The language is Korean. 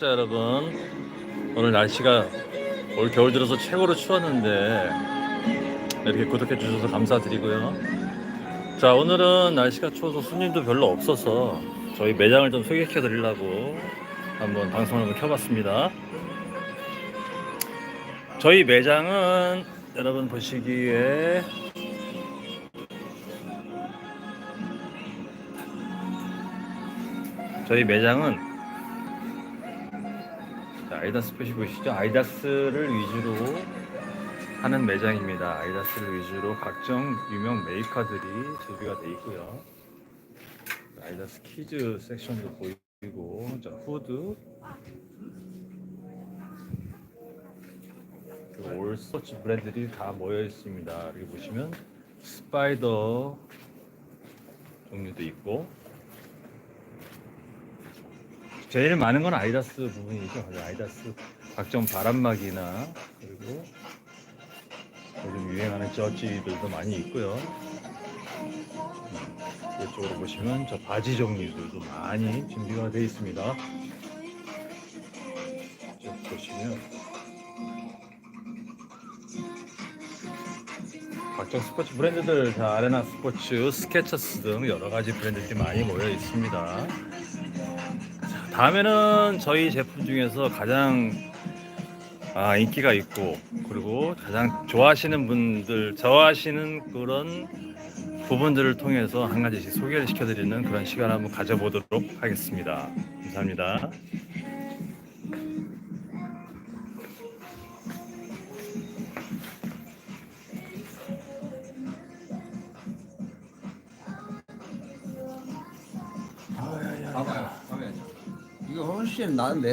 자, 여러분 오늘 날씨가 올 겨울 들어서 최고로 추웠는데 이렇게 구독해 주셔서 감사드리고요. 자 오늘은 날씨가 추워서 손님도 별로 없어서 저희 매장을 좀 소개시켜 드리려고 한번 방송을 한번 켜봤습니다. 저희 매장은 여러분 보시기에 저희 매장은 자, 아이다스 표시 보이시죠? 아이다스를 위주로 하는 매장입니다. 아이다스를 위주로 각종 유명 메이커들이 재비가 돼 있고요. 아이다스 키즈 섹션도 보이고, 자, 후드, 올 스포츠 브랜드들이 다 모여 있습니다. 여기 보시면 스파이더 종류도 있고, 제일 많은 건 아이다스 부분이죠. 아이다스 각종 바람막이나 그리고 요즘 유행하는 저지들도 많이 있고요. 음, 이쪽으로 보시면 저 바지 종류들도 많이 준비가 되어 있습니다. 이쪽 보시면 각종 스포츠 브랜드들 다 아레나 스포츠, 스케쳐스 등 여러 가지 브랜드들이 많이 모여 있습니다. 다음에는 저희 제품 중에서 가장 아, 인기가 있고 그리고 가장 좋아하시는 분들 좋아하시는 그런 부분들을 통해서 한 가지씩 소개를 시켜드리는 그런 시간을 한번 가져보도록 하겠습니다. 감사합니다. 훨씬 나은 내